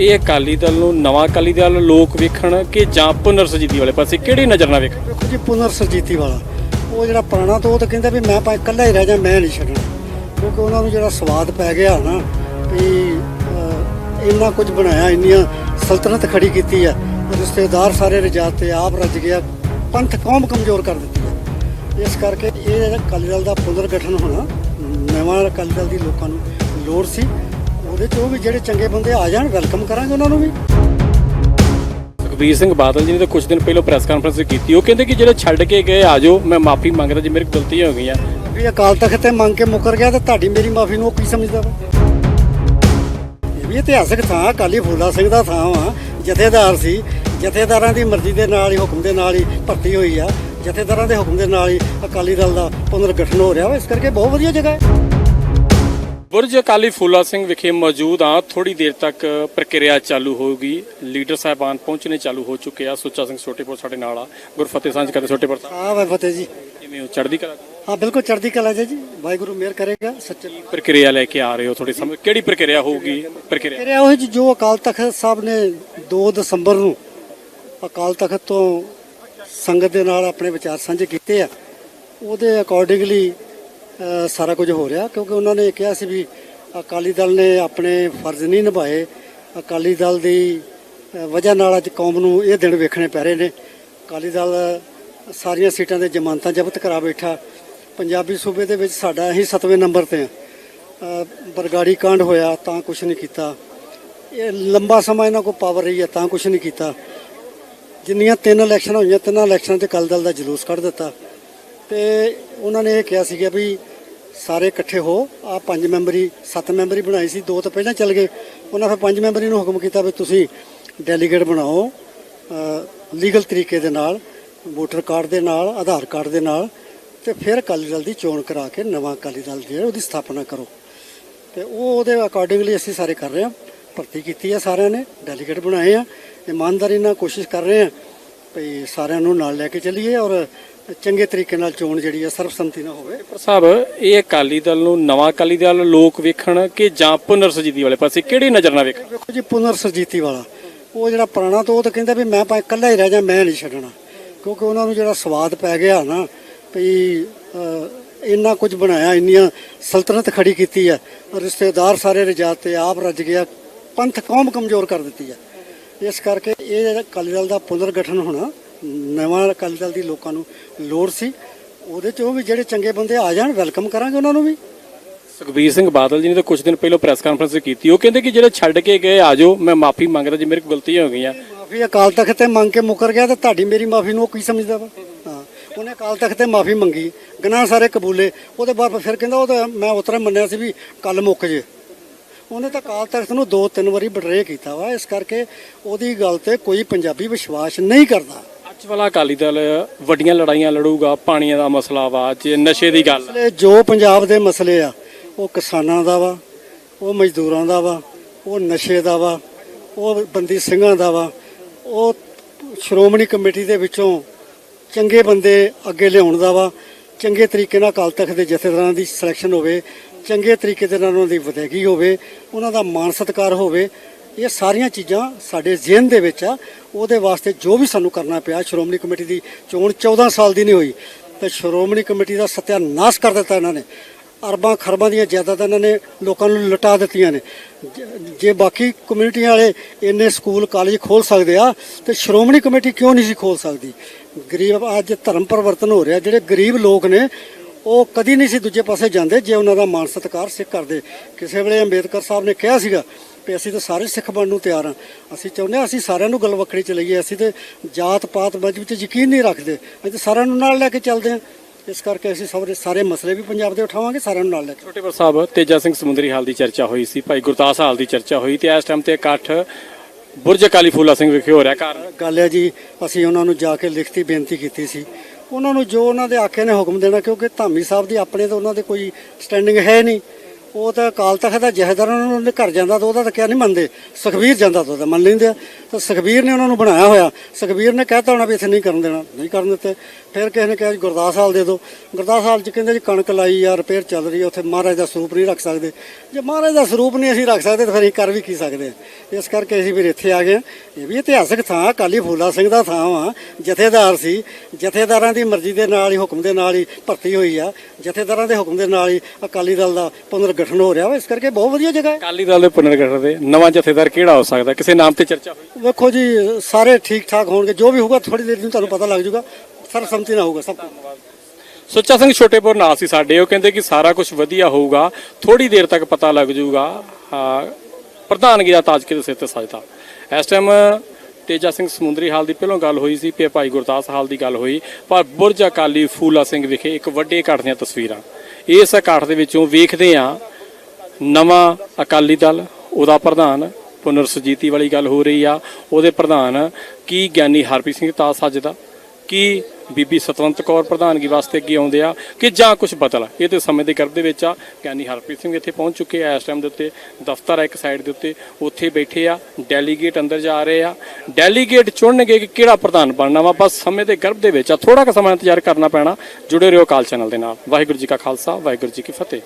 ਇਹ ਅਕਾਲੀ ਦਲ ਨੂੰ ਨਵਾਂ ਅਕਾਲੀ ਦਲ ਲੋਕ ਵੇਖਣ ਕਿ ਜਾਂ ਪੁਨਰ ਸੁਜੀਤੀ ਵਾਲੇ ਪਾਸੇ ਕਿਹੜੀ ਨਜ਼ਰ ਨਾਲ ਵੇਖਣ? ਦੇਖੋ ਜੀ ਪੁਨਰ ਸਰਜੀਤੀ ਵਾਲਾ। ਉਹ ਜਿਹੜਾ ਪੁਰਾਣਾ ਤੋਂ ਉਹ ਤਾਂ ਕਹਿੰਦਾ ਵੀ ਮੈਂ ਭਾਵੇਂ ਇਕੱਲਾ ਹੀ ਰਹਿ ਜਾ ਮੈਂ ਨਹੀਂ ਛੱਡਣਾ। ਕਿਉਂਕਿ ਉਹਨਾਂ ਨੂੰ ਜਿਹੜਾ ਸਵਾਦ ਪੈ ਗਿਆ ਨਾ ਵੀ ਅਹ, ਇੰਨਾ ਕੁਝ ਬਣਾਇਆ ਇੰਨੀਆਂ ਸਲਤਨਤ ਖੜੀ ਕੀਤੀ ਆ ਰਿਸ਼ਤੇਦਾਰ ਸਾਰੇ ਰਜਾਤ ਤੇ ਆਪ ਰੱਜ ਗਿਆ ਪੰਥ ਕੌਮ ਕਮਜ਼ੋਰ ਕਰ ਦਿੱਤੀ ਆ। ਇਸ ਕਰਕੇ ਇਹ ਜਿਹੜਾ ਅਕਾਲੀ ਦਲ ਦਾ ਪੁਨਰ ਗਠਨ ਹੋਣਾ ਨਵਾਂ ਅਕਾਲੀ ਦਲ ਦੀ ਲੋਕਾਂ ਨੂੰ ਲੋੜ ਸੀ। ਉਹਦੇ ਚ ਵੀ ਜਿਹੜੇ ਚੰਗੇ ਬੰਦੇ ਆ ਜਾਣ ਵੈਲਕਮ ਕਰਾਂਗੇ ਉਹਨਾਂ ਨੂੰ ਵੀ। ਸੁਖਬੀਰ ਸਿੰਘ ਬਾਦਲ ਜੀ ਨੇ ਤਾਂ ਕੁਝ ਦਿਨ ਪਹਿਲਾਂ ਪ੍ਰੈਸ ਕਾਨਫਰੰਸ ਕੀਤੀ। ਉਹ ਕਹਿੰਦੇ ਕਿ ਜਿਹੜੇ ਛੱਡ ਕੇ ਗਏ ਆਜੋ ਮੈਂ ਮਾਫੀ ਮੰਗਦਾ ਜੇ ਮੇਰੇ ਕੋਲ ਗਲਤੀਆਂ ਹੋ ਗਈਆਂ। ਵੀ ਅਕਾਲ ਤਖਤ ਤੇ ਮੰਗ ਕੇ ਮੁੱਕਰ ਗਿਆ ਤੇ ਤੁਹਾਡੀ ਮੇਰੀ ਮਾਫੀ ਨੂੰ ਉਹ ਕੀ ਸਮਝਦਾ ਵਾ? ਇਹ ਵੀ ਇਤਿਹਾਸਕ ਥਾਂ ਅਕਾਲੀ ਫੂਲਾ ਸਿੰਘ ਦਾ ਥਾਂ ਵਾ। ਜਥੇਦਾਰ ਸੀ ਜਥੇਦਾਰਾਂ ਦੀ ਮਰਜ਼ੀ ਦੇ ਨਾਲ ਹੀ ਹੁਕਮ ਦੇ ਨਾਲ ਹੀ ਭਰਤੀ ਹੋਈ ਆ। ਜਥੇਦਾਰਾਂ ਦੇ ਹੁਕਮ ਦੇ ਨਾਲ ਹੀ ਅਕਾਲੀ ਦਲ ਦਾ ਪੁਨਰ ਗਠਨ ਹੋ ਰਿਹਾ ਵਾ। ਇਸ ਕਰਕੇ ਬਹੁਤ ਵਧੀਆ ਜਗ੍ਹਾ ਹੈ। ਬੁਰਜ ਅਕਾਲੀ ਫੂਲਾ ਸਿੰਘ ਵਿਖੇ ਮੌਜੂਦ ਆ। ਥੋੜੀ ਦੇਰ ਤੱਕ ਪ੍ਰਕਿਰਿਆ ਚਾਲੂ ਹੋਊਗੀ। ਲੀਡਰ ਸਾਹਿਬਾਨ ਪਹੁੰਚਣੇ ਚਾਲੂ ਹੋ ਚੁੱਕੇ ਆ। ਸੁੱਚਾ ਸਿੰਘ ਛੋਟੇਪੁਰ ਸਾਡੇ ਨਾਲ ਆ। ਗੁਰਫਤਿਹ ਸਾਂਝ ਕਰਦੇ ਛੋਟੇਪੁਰ ਸਾਹਿਬ। ਆ ਵਾ ਫਤਿਹ ਜੀ। ਕਿਵੇਂ ਹੋ? ਚੜ੍ਹਦੀ ਕਲਾ? ਹਾਂ ਬਿਲਕੁਲ ਚੜ੍ਹਦੀ ਕਲਾ ਜੀ। ਵਾਹਿਗੁਰੂ ਮਿਹਰ ਕਰੇਗਾ ਸੱਚੇ ਪ੍ਰਕਿਰਿਆ ਲੈ ਕੇ ਆ ਰਹੇ ਹੋ? ਥੋੜੀ ਸਮਝ ਕਿਹੜੀ ਪ੍ਰਕਿਰਿਆ ਹੋਊਗੀ? ਪ੍ਰਕਿਰਿਆ? ਮੇਰੇ ਉਹ ਜੀ ਜੋ ਅਕਾਲ ਤਖਤ ਸਾਹਿਬ ਨੇ 2 ਦਸੰਬਰ ਨੂੰ ਅਕਾਲ ਤਖਤ ਤੋਂ ਸੰਗਤ ਦੇ ਨਾਲ ਆਪਣੇ ਵਿਚਾਰ ਸਾਂਝੇ ਕੀਤੇ ਆ। ਉਹਦੇ ਅਕੋਰਡਿੰਗਲੀ ਸਾਰਾ ਕੁਝ ਹੋ ਰਿਹਾ ਕਿਉਂਕਿ ਉਹਨਾਂ ਨੇ ਕਿਹਾ ਸੀ ਵੀ ਅਕਾਲੀ ਦਲ ਨੇ ਆਪਣੇ ਫਰਜ਼ ਨਹੀਂ ਨਿਭਾਏ। ਅਕਾਲੀ ਦਲ ਦੀ ਵਜ੍ਹਾ ਨਾਲ ਅੱਜ ਕੌਮ ਨੂੰ ਇਹ ਦਿਨ ਵੇਖਣੇ ਪੈ ਰਹੇ ਨੇ। ਅਕਾਲੀ ਦਲ ਸਾਰੀਆਂ ਸੀਟਾਂ ਦੇ ਜ਼ਮਾਨਤਾਂ ਜ਼ਬਤ ਕਰਾ ਬੈਠਾ। ਪੰਜਾਬੀ ਸੂਬੇ ਦੇ ਵਿੱਚ ਸਾਡਾ ਅਸੀਂ 7ਵੇਂ ਨੰਬਰ ਤੇ ਆ ਬਰਗਾੜੀ ਕਾਂਡ ਹੋਇਆ, ਤਾਂ ਕੁਝ ਨਹੀਂ ਕੀਤਾ। ਇਹ ਲੰਬਾ ਸਮਾਂ ਇਹਨਾਂ ਕੋਲ ਪਾਵਰ ਰਹੀ ਹੈ, ਤਾਂ ਕੁਝ ਨਹੀਂ ਕੀਤਾ। ਜਿੰਨੀਆਂ ਤਿੰਨ ਇਲੈਕਸ਼ਨ ਹੋਈਆਂ, ਤਿੰਨਾਂ ਇਲੈਕਸ਼ਨਾਂ 'ਤੇ ਅਕਾਲੀ ਦਲ ਦਾ ਜਲੂਸ ਕੱਢ ਦਿੱਤਾ। ਤੇ ਉਹਨਾਂ ਨੇ ਇਹ ਕਿਹਾ ਸੀਗਾ ਵੀ ਸਾਰੇ ਇਕੱਠੇ ਹੋ ਆ ਪੰਜ ਮੈਂਬਰੀ, ਸੱਤ ਮੈਂਬਰੀ ਬਣਾਈ ਸੀ, ਦੋ ਤਾਂ ਪਹਿਲਾਂ ਚੱਲ ਗਏ। ਉਹਨਾਂ ਫਿਰ ਪੰਜ ਮੈਂਬਰੀ ਨੂੰ ਹੁਕਮ ਕੀਤਾ ਵੀ ਤੁਸੀਂ ਡੈਲੀਗੇਟ ਬਣਾਓ ਲੀਗਲ ਤਰੀਕੇ ਦੇ ਨਾਲ ਵੋਟਰ ਕਾਰਡ ਦੇ ਨਾਲ, ਆਧਾਰ ਕਾਰਡ ਦੇ ਨਾਲ, ਤੇ ਫਿਰ ਅਕਾਲੀ ਦਲ ਦੀ ਚੋਣ ਕਰਾ ਕੇ ਨਵਾਂ ਅਕਾਲੀ ਦਲ ਜਿਹੜਾ ਉਹਦੀ ਸਥਾਪਨਾ ਕਰੋ। ਤੇ ਉਹ ਉਹਦੇ ਅਕੋਰਡਿੰਗਲੀ ਅਸੀਂ ਸਾਰੇ ਕਰ ਰਹੇ ਹਾਂ, ਭਰਤੀ ਕੀਤੀ ਹੈ ਸਾਰਿਆਂ ਨੇ ਡੈਲੀਗੇਟ ਬਣਾਏ ਆ, ਇਮਾਨਦਾਰੀ ਨਾਲ ਕੋਸ਼ਿਸ਼ ਕਰ ਰਹੇ ਹਾਂ, ਵੀ ਸਾਰਿਆਂ ਨੂੰ ਨਾਲ ਲੈ ਕੇ ਚੱਲੀਏ ਔਰ ਚੰਗੇ ਤਰੀਕੇ ਨਾਲ ਚੋਣ ਜਿਹੜੀ ਹੈ ਸਰਬਸੰਮਤੀ ਨਾਲ ਹੋਵੇ। ਪਰ ਸਾਹਿਬ ਇਹ ਅਕਾਲੀ ਦਲ ਨੂੰ ਨਵਾਂ ਅਕਾਲੀ ਦਲ ਲੋਕ ਵੇਖਣ ਕਿ ਜਾਂ ਪੁਨਰ ਸੁਜੀਤੀ ਵਾਲੇ ਪਾਸੇ ਕਿਹੜੀ ਨਜ਼ਰ ਨਾਲ ਵੇਖਣ? ਵੇਖੋ ਜੀ ਪੁਨਰ ਸਰਜੀਤੀ ਵਾਲਾ। ਉਹ ਜਿਹੜਾ ਪੁਰਾਣਾ ਤੋਂ ਉਹ ਤਾਂ ਕਹਿੰਦਾ ਵੀ ਮੈਂ ਭਾਵੇਂ ਇਕੱਲਾ ਹੀ ਰਹਿ ਜਾ ਮੈਂ ਨਹੀਂ ਛੱਡਣਾ। ਕਿਉਂਕਿ ਉਹਨਾਂ ਨੂੰ ਜਿਹੜਾ ਸਵਾਦ ਪੈ ਗਿਆ ਨਾ ਵੀ ਇੰਨਾ ਕੁਝ ਬਣਾਇਆ ਇੰਨੀਆਂ ਸਲਤਨਤ ਖੜੀ ਕੀਤੀ ਆ। ਰਿਸ਼ਤੇਦਾਰ ਸਾਰੇ ਰਜਾਤ ਤੇ ਆਪ ਰੱਜ ਗਿਆ ਪੰਥ ਕੌਮ ਕਮਜ਼ੋਰ ਕਰ ਦਿੱਤੀ ਆ। ਇਸ ਕਰਕੇ ਇਹ ਜਿਹੜਾ ਅਕਾਲੀ ਦਲ ਦਾ ਪੁਨਰ ਗਠਨ ਹੋਣਾ ਨਵਾਂ ਅਕਾਲੀ ਦਲ ਦੀ ਲੋਕਾਂ ਨੂੰ ਲੋੜ ਸੀ ਉਹਦੇ ਚ ਉਹ ਵੀ ਜਿਹੜੇ ਚੰਗੇ ਬੰਦੇ ਆ ਜਾਣ ਵੈਲਕਮ ਕਰਾਂਗੇ ਉਹਨਾਂ ਨੂੰ ਵੀ। ਸੁਖਬੀਰ ਸਿੰਘ ਬਾਦਲ ਜੀ ਨੇ ਤਾਂ ਕੁਝ ਦਿਨ ਪਹਿਲਾਂ ਪ੍ਰੈਸ ਕਾਨਫਰੰਸ ਕੀਤੀ। ਉਹ ਕਹਿੰਦੇ ਕਿ ਜਿਹੜੇ ਛੱਡ ਕੇ ਗਏ ਆਜੋ ਮੈਂ ਮਾਫੀ ਮੰਗਦਾ ਜੇ ਮੇਰੇ ਕੋਲ ਗਲਤੀਆਂ ਹੋ ਗਈਆਂ। ਮਾਫੀ ਅਕਾਲ ਤਖਤ ਤੇ ਮੰਗ ਕੇ ਮੁੱਕਰ ਗਿਆ ਤੇ ਤੁਹਾਡੀ ਮੇਰੀ ਮਾਫੀ ਨੂੰ ਉਹ ਕੀ ਸਮਝਦਾ ਵਾ? ਹਾਂ ਉਹਨੇ ਅਕਾਲ ਤਖਤ ਤੇ ਮਾਫੀ ਮੰਗੀ। ਗਨਾਹ ਸਾਰੇ ਕਬੂਲੇ। ਉਹਦੇ ਬਾਅਦ ਫਿਰ ਕਹਿੰਦਾ ਉਹ ਤਾਂ ਮੈਂ ਉਤਰਾ ਮੰਨਿਆ ਸੀ ਵੀ ਕੱਲ ਮੁੱਕ ਜੇ। ਉਹਨੇ ਤਾਂ ਅਕਾਲ ਤਖਤ ਨੂੰ ਦੋ ਤਿੰਨ ਵਾਰੀ ਬਟਰੇ ਕੀਤਾ ਵਾ। ਇਸ ਕਰਕੇ ਉਹਦੀ ਗੱਲ ਤੇ ਕੋਈ ਪੰਜਾਬੀ ਵਿਸ਼ਵਾਸ ਨਹੀਂ ਕਰਦਾ। ਅੱਜ ਵਾਲਾ ਅਕਾਲੀ ਦਲ ਵੱਡੀਆਂ ਲੜਾਈਆਂ ਲੜੂਗਾ, ਪਾਣੀਆਂ ਦਾ ਮਸਲਾ ਵਾ, ਜੇ ਨਸ਼ੇ ਦੀ ਗੱਲ ਮਸਲੇ ਜੋ ਪੰਜਾਬ ਦੇ ਮਸਲੇ ਆ, ਉਹ ਕਿਸਾਨਾਂ ਦਾ ਵਾ, ਉਹ ਮਜ਼ਦੂਰਾਂ ਦਾ ਵਾ, ਉਹ ਨਸ਼ੇ ਦਾ ਵਾ, ਉਹ ਬੰਦੀ ਸਿੰਘਾਂ ਦਾ ਵਾ, ਉਹ ਸ਼੍ਰੋਮਣੀ ਕਮੇਟੀ ਦੇ ਵਿੱਚੋਂ ਚੰਗੇ ਬੰਦੇ ਅੱਗੇ ਲਿਆਉਣ ਦਾ ਵਾ, ਚੰਗੇ ਤਰੀਕੇ ਨਾਲ ਅਕਾਲ ਤਖਤ ਦੇ ਜਥੇਦਾਰਾਂ ਦੀ ਸਿਲੈਕਸ਼ਨ ਹੋਵੇ, ਚੰਗੇ ਤਰੀਕੇ ਦੇ ਨਾਲ ਉਹਨਾਂ ਦੀ ਵਿਦਾਇਗੀ ਹੋਵੇ, ਉਹਨਾਂ ਦਾ ਮਾਣ ਸਤਿਕਾਰ ਹੋਵੇ ਇਹ ਸਾਰੀਆਂ ਚੀਜ਼ਾਂ ਸਾਡੇ ਜ਼ਿਹਨ ਦੇ ਵਿੱਚ ਆ। ਉਹਦੇ ਵਾਸਤੇ ਜੋ ਵੀ ਸਾਨੂੰ ਕਰਨਾ ਪਿਆ, ਸ਼੍ਰੋਮਣੀ ਕਮੇਟੀ ਦੀ ਚੋਣ 14 ਸਾਲ ਦੀ ਨਹੀਂ ਹੋਈ। ਤੇ ਸ਼੍ਰੋਮਣੀ ਕਮੇਟੀ ਦਾ ਸਤਿਆਨਾਸ਼ ਕਰ ਦਿੱਤਾ ਇਹਨਾਂ ਨੇ। ਅਰਬਾਂ ਖਰਬਾਂ ਦੀਆਂ ਜਾਇਦਾਦਾਂ ਇਹਨਾਂ ਨੇ ਲੋਕਾਂ ਨੂੰ ਲੁਟਾ ਦਿੱਤੀਆਂ ਨੇ। ਜੇ ਬਾਕੀ ਕਮਿਊਨਿਟੀਆਂ ਵਾਲੇ ਇੰਨੇ ਸਕੂਲ, ਕਾਲਜ ਖੋਲ ਸਕਦੇ ਆ, ਤੇ ਸ਼੍ਰੋਮਣੀ ਕਮੇਟੀ ਕਿਉਂ ਨਹੀਂ ਸੀ ਖੋਲ ਸਕਦੀ? ਗਰੀਬ, ਅੱਜ ਧਰਮ ਪਰਿਵਰਤਨ ਹੋ ਰਿਹਾ। ਜਿਹੜੇ ਗਰੀਬ ਲੋਕ ਨੇ, ਉਹ ਕਦੀ ਨਹੀਂ ਸੀ ਦੂਜੇ ਪਾਸੇ ਜਾਂਦੇ ਜੇ ਉਹਨਾਂ ਦਾ ਮਾਨ ਸਤਿਕਾਰ ਸਿੱਖ ਕਰਦੇ। ਕਿਸੇ ਵੇਲੇ ਅੰਬੇਦਕਰ ਸਾਹਿਬ ਨੇ ਕਿਹਾ ਸੀਗਾ ਵੀ ਅਸੀਂ ਤਾਂ ਸਾਰੇ ਸਿੱਖ ਬਣਨ ਨੂੰ ਤਿਆਰ ਹਾਂ। ਅਸੀਂ ਚਾਹੁੰਦੇ ਹਾਂ ਅਸੀਂ ਸਾਰਿਆਂ ਨੂੰ ਗੱਲ ਵੱਖਰੀ ਚ ਲਈਏ ਅਸੀਂ ਤੇ ਜਾਤ ਪਾਤ ਮਜ਼ਹਬ ਤੇ ਯਕੀਨ ਨਹੀਂ ਰੱਖਦੇ। ਅਸੀਂ ਤਾਂ ਸਾਰਿਆਂ ਨੂੰ ਨਾਲ ਲੈ ਕੇ ਚੱਲਦੇ ਹਾਂ। ਇਸ ਕਰਕੇ ਅਸੀਂ ਸਾਰੇ ਸਾਰੇ ਮਸਲੇ ਵੀ ਪੰਜਾਬ ਦੇ ਉਠਾਵਾਂਗੇ ਸਾਰਿਆਂ ਨੂੰ ਨਾਲ ਲੈ ਕੇ। ਛੋਟੇਪੁਰ ਸਾਹਿਬ ਤੇਜਾ ਸਿੰਘ ਸਮੁੰਦਰੀ ਹਾਲ ਦੀ ਚਰਚਾ ਹੋਈ ਸੀ। ਭਾਈ ਗੁਰਦਾਸ ਹਾਲ ਦੀ ਚਰਚਾ ਹੋਈ ਤੇ ਇਸ ਟਾਈਮ ਤੇ ਇਕੱਠ ਬੁਰਜ ਅਕਾਲੀ ਫੂਲਾ ਸਿੰਘ ਵਿਖੇ ਹੋ ਰਿਹਾ ਕਾਰਨ। ਗੱਲ ਹੈ ਜੀ ਅਸੀਂ ਉਹਨਾਂ ਨੂੰ ਜਾ ਕੇ ਲਿਖਤੀ ਬੇਨਤੀ ਕੀਤੀ ਸੀ। ਉਹਨਾਂ ਨੂੰ ਜੋ ਉਹਨਾਂ ਦੇ ਆਖੇ ਨੇ ਹੁਕਮ ਦੇਣਾ ਕਿਉਂਕਿ ਧਾਮੀ ਸਾਹਿਬ ਦੀ ਆਪਣੇ ਤਾਂ ਉਹਨਾਂ ਦੇ ਕੋਈ ਸਟੈਂਡਿੰਗ ਹੈ ਨਹੀਂ। ਉਹ ਤਾਂ ਅਕਾਲ ਤਖਤ ਦਾ ਜਹੇਦਾਰਾਂ ਨੂੰ ਘਰ ਜਾਂਦਾ ਤਾਂ ਉਹਦਾ ਤਾਂ ਕਿਹਾ ਨਹੀਂ ਮੰਨਦੇ। ਸੁਖਬੀਰ ਜਾਂਦਾ ਤਾਂ ਉਹਦਾ ਮੰਨ ਲੈਂਦੇ ਆ। ਤਾਂ ਸੁਖਬੀਰ ਨੇ ਉਹਨਾਂ ਨੂੰ ਬਣਾਇਆ ਹੋਇਆ। ਸੁਖਬੀਰ ਨੇ ਕਹਿਤਾ ਹੋਣਾ ਵੀ ਇੱਥੇ ਨਹੀਂ ਕਰਨ ਦੇਣਾ, ਨਹੀਂ ਕਰਨ ਦਿੱਤੇ। ਫਿਰ ਕਿਸੇ ਨੇ ਕਿਹਾ ਜੀ ਗੁਰਦਾਸ ਹਾਲ ਦੇ ਦਿਓ। ਗੁਰਦਾਸ ਹਾਲ ਚ ਕਹਿੰਦੇ ਜੀ ਕਣਕ ਲਾਈ ਆ ਰਿਪੇਅਰ ਚੱਲ ਰਹੀ ਆ, ਉੱਥੇ ਮਹਾਰਾਜ ਦਾ ਸਰੂਪ ਨਹੀਂ ਰੱਖ ਸਕਦੇ। ਜੇ ਮਹਾਰਾਜ ਦਾ ਸਰੂਪ ਨਹੀਂ ਅਸੀਂ ਰੱਖ ਸਕਦੇ ਤਾਂ ਫਿਰ ਅਸੀਂ ਕਰ ਵੀ ਕੀ ਸਕਦੇ ਆ। ਇਸ ਕਰਕੇ ਅਸੀਂ ਫਿਰ ਇੱਥੇ ਆ ਗਏ ਹਾਂ। ਇਹ ਵੀ ਇਤਿਹਾਸਕ ਥਾਂ ਅਕਾਲੀ ਫੂਲਾ ਸਿੰਘ ਦਾ ਥਾਂ ਵਾ। ਜਥੇਦਾਰ ਸੀ। ਜਥੇਦਾਰਾਂ ਦੀ ਮਰਜ਼ੀ ਦੇ ਨਾਲ ਹੀ, ਹੁਕਮ ਦੇ ਨਾਲ ਹੀ ਭਰਤੀ ਹੋਈ ਆ। ਜਥੇਦਾਰਾਂ ਦੇ ਹੁਕਮ ਦੇ ਨਾਲ ਹੀ ਅਕਾਲੀ ਦਲ ਦਾ ਪੁਨਰ ਗਠਨ ਹੋ ਰਿਹਾ ਵਾ ਇਸ ਕਰਕੇ ਬਹੁਤ ਵਧੀਆ ਜਗ੍ਹਾ ਹੈ। ਅਕਾਲੀ ਦਲ ਦੇ ਪੁਨਰਗਠਨ ਦੇ ਨਵਾਂ ਜਥੇਦਾਰ ਕਿਹੜਾ ਹੋ ਸਕਦਾ? ਕਿਸੇ ਨਾਮ ਤੇ ਚਰਚਾ ਹੋਈ? ਵੇਖੋ ਜੀ ਸਾਰੇ ਠੀਕ ਠਾਕ ਹੋਣਗੇ ਜੋ ਵੀ ਹੋਊਗਾ ਥੋੜੀ ਦੇਰ ਨੂੰ ਤੁਹਾਨੂੰ ਪਤਾ ਲੱਗ ਜਾਊਗਾ। ਸਰਬਸੰਮਤੀ ਨਾਲ ਹੋਊਗਾ ਸਭ ਕੁਝ। ਸੁੱਚਾ ਸਿੰਘ ਛੋਟੇਪੁਰ ਨਾਲ ਸੀ ਸਾਡੇ ਉਹ ਕਹਿੰਦੇ ਕਿ ਸਾਰਾ ਕੁਝ ਵਧੀਆ ਹੋਊਗਾ ਥੋੜੀ ਦੇਰ ਤੱਕ ਪਤਾ ਲੱਗ ਜਾਊਗਾ। ਪ੍ਰਧਾਨਗੀ ਦਾ ਤਾਜ ਕਿਹਦੇ ਸਿਰ ਤੇ ਸਜਦਾ। ਇਸ ਟਾਈਮ ਤੇਜਾ ਸਿੰਘ ਸਮੁੰਦਰੀ ਹਾਲ ਦੀ ਪਹਿਲਾਂ ਗੱਲ ਹੋਈ ਸੀ ਫਿਰ ਭਾਈ ਗੁਰਦਾਸ ਹਾਲ ਦੀ ਗੱਲ ਹੋਈ। ਪਰ ਬੁਰਜ ਅਕਾਲੀ ਫੂਲਾ ਸਿੰਘ ਵਿਖੇ ਇੱਕ ਵੱਡੇ ਇਕੱਠ ਦੀਆਂ ਤਸਵੀਰਾਂ। ਇਸ ਇਕੱਠ ਦੇ ਵਿੱਚੋਂ ਵੇਖਦੇ ਆ ਨਵਾਂ ਅਕਾਲੀ ਦਲ, ਉਹਦਾ ਪ੍ਰਧਾਨ ਪੁਨਰ ਸੁਜੀਤੀ ਵਾਲੀ ਗੱਲ ਹੋ ਰਹੀ ਆ। ਉਹਦੇ ਪ੍ਰਧਾਨ ਕੀ ਗਿਆਨੀ ਹਰਪ੍ਰੀਤ ਸਿੰਘ ਤਾਸ ਅੱਜ ਦਾ? ਕੀ ਬੀਬੀ ਸਤਵੰਤ ਕੌਰ ਪ੍ਰਧਾਨਗੀ ਵਾਸਤੇ ਅੱਗੇ ਆਉਂਦੇ ਆ? ਕਿ ਜਾਂ ਕੁਝ ਬਦਲ? ਇਹ ਤੇ ਸਮੇਂ ਦੇ ਗਰਭ ਦੇ ਵਿੱਚ ਆ। ਗਿਆਨੀ ਹਰਪ੍ਰੀਤ ਸਿੰਘ ਇੱਥੇ ਪਹੁੰਚ ਚੁੱਕੇ ਆ, ਇਸ ਟਾਈਮ ਦੇ ਉੱਤੇ ਦਫ਼ਤਰ ਆ ਇੱਕ ਸਾਈਡ ਦੇ ਉੱਤੇ। ਉੱਥੇ ਬੈਠੇ ਆ ਡੈਲੀਗੇਟ ਅੰਦਰ ਜਾ ਰਹੇ ਆ। ਡੈਲੀਗੇਟ ਚੁਣਨਗੇ ਕਿ ਕਿਹੜਾ ਪ੍ਰਧਾਨ ਬਣਨਾ ਵਾ? ਬਸ ਸਮੇਂ ਦੇ ਗਰਭ ਦੇ ਵਿੱਚ ਆ। ਥੋੜਾ ਕੁ ਸਮਾਂ ਇੰਤਜ਼ਾਰ ਕਰਨਾ ਪੈਣਾ। ਜੁੜੇ ਰਹੋ ਕਾਲ ਚੈਨਲ ਦੇ ਨਾਲ। ਵਾਹਿਗੁਰੂ ਜੀ ਕਾ ਖਾਲਸਾ, ਵਾਹਿਗੁਰੂ ਜੀ ਕੀ ਫਤਿਹ।